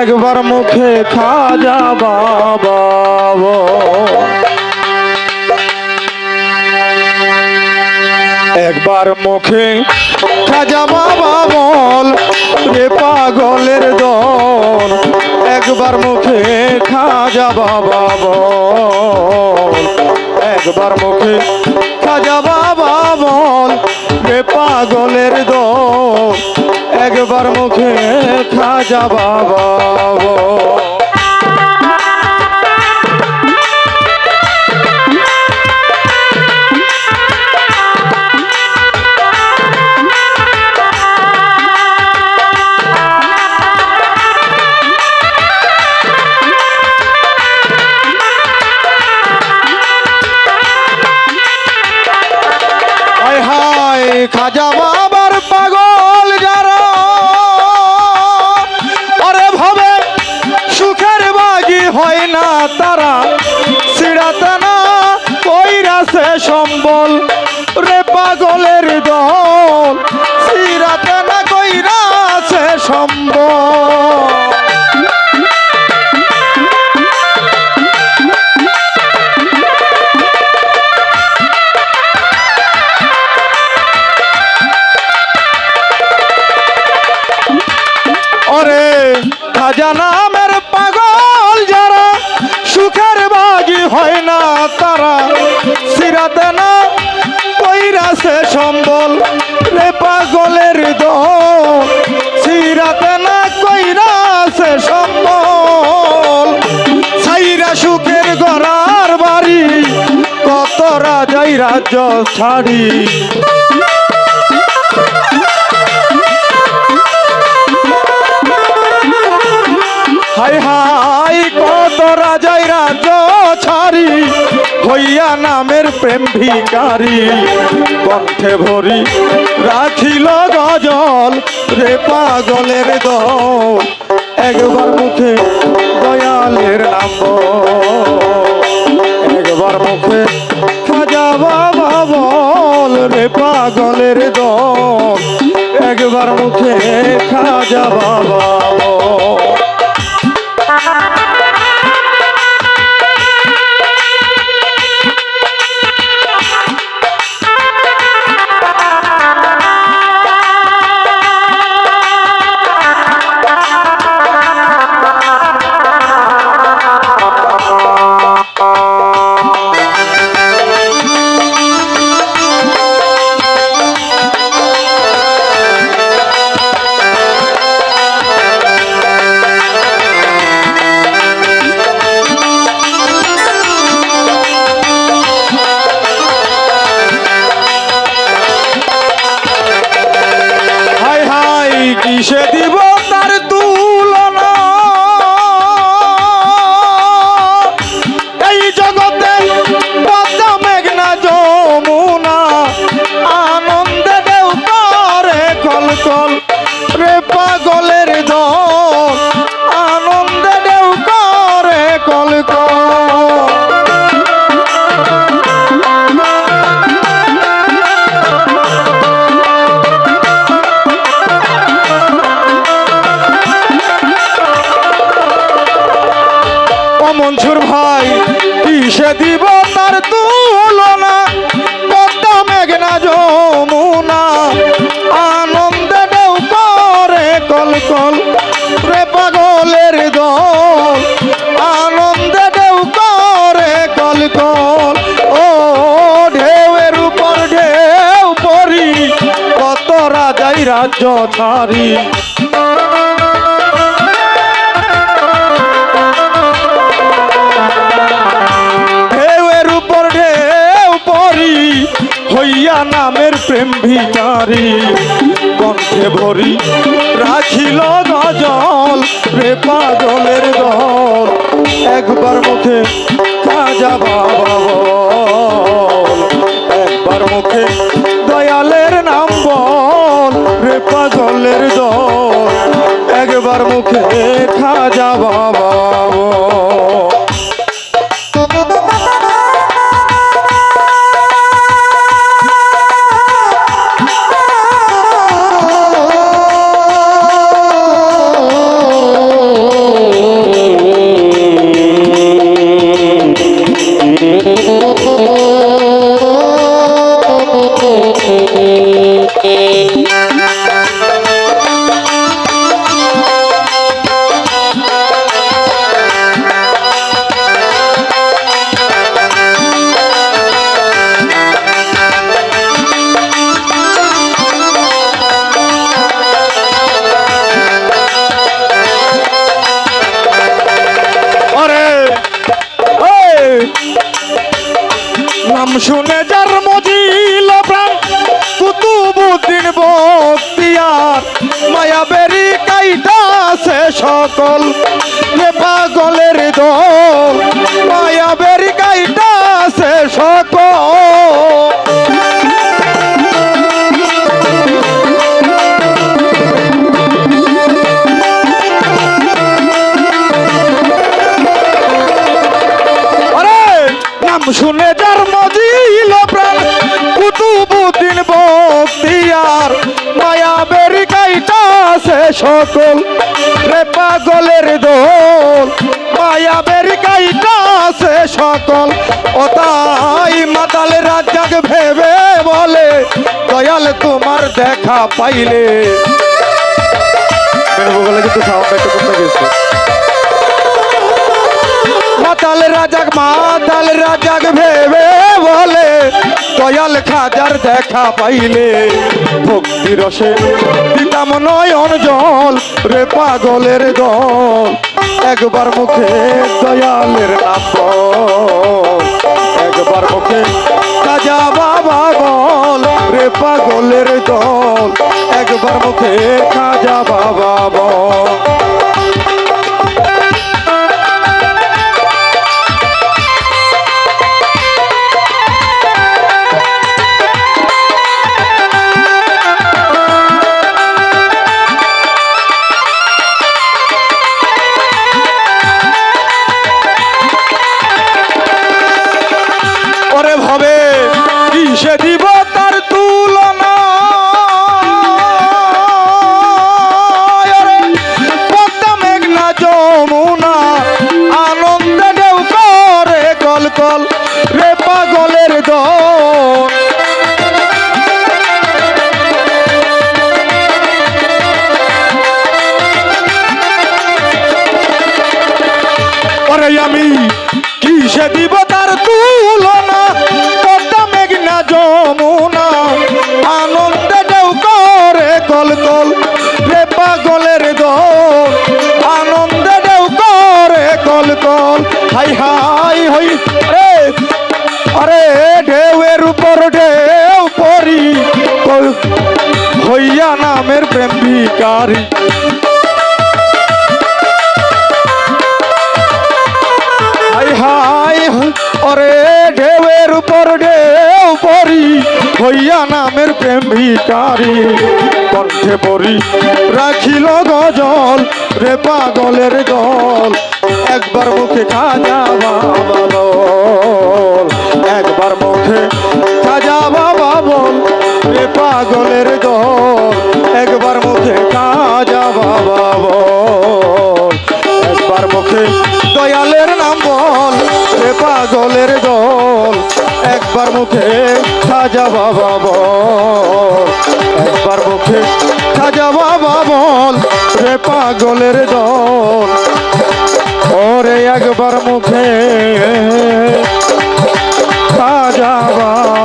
একবার মুখে খাজা বাবা একবার মুখে খাজা বাবা বল রে পাগলের দল। একবার মুখে খাজা বাবা বল, একবার মুখে খাজা বাবা খাজা তারা সিরাতে না কইরাছে সম্বল। কইরাছে সম্বল রে পাগলের দল সিরাতে না কইরাছে সম্বল। সাইরা সুখের গড়ার বাড়ি, কত রাজাই রাজ্য ছাড়ি। হাই হাই, কত রাজাই রাজ ছাড়ি। হইয়া নামের প্রেম ভিকারি কণ্ঠে ভরি রাখিল গজল রে পাগলের দল একবার মুখে দয়ালের নাম। একবার মুখে খাজা বাবা বল রে পাগলের দল একবার মুখে খাজা বাবা কল কল রে পাগলের দল আনন্দে দেও করে কল মনসুর ভাই কিসে দিব ছাড়ি ঢেউয়ের উপর ঢেউ হইয়া নামের প্রেম ভিকারি কণ্ঠে ভরি, রাখিল গজল রে পাগলের দল। একবার মুখে খাজা বাবা একবার মুখে শুনে যার মজিল প্রাণ, কুতুবুদ্দিন বক্তিয়ার, মায়াবেরি কাইটাছে সকল। রে পাগলের দল, মায়াবেরি কাইটাছে সকল। আরে, নাম শুনে সকল রে পাগলের দোল। মায়া বেরি কাইটাছে সকল। ও তাই মাতাল রাজাক ভেবে বলে দয়াল তোমার দেখা পাইলে। বলে কিন্তু সাউন্ড একটু কমে গেছে? মাতাল রাজাক মাতাল রাজাক ভেবে বলে দয়াল খাজার দেখা পাইলে। ভক্তি রসে দিতাম নয়ন জল রে পাগলের দল। একবার মুখে দয়ালের নাম একবার মুখে কাজা বাবা বল রে পাগলের দল। একবার মুখে খাজা বাবা ওরে আমি কিসে দিব তার তুলনা? পদ্মা মেঘনা যমুনা, আনন্দে ঢেউ করে কল কল রে পাগলের দল। আনন্দে ঢেউ করে কল কল, হাই হাই হই রে আরে, ঢেউয়ের উপর ঢেউ পরি হইয়া নামের প্রেম ভিকারী ঢেউয়ের উপর ঢেউ পরি, হইয়া নামের প্রেম ভিকারি কণ্ঠে পরি। রাখিল গজল রে পাগলের দল, একবার মুখে খাজা বাবা একবার মুখে খাজা বাবা বল, রে পাগলের দল, একবার মুখে খাজা বাবা বল। একবার মুখে দয়ালের নাম বল বলে পাগলের দল, একবার মুখে সাজা বাবা বল। একবার মুখে সাজা বাবা বল, রে পাগলের দল। ওরে একবার মুখে সাজা বাবা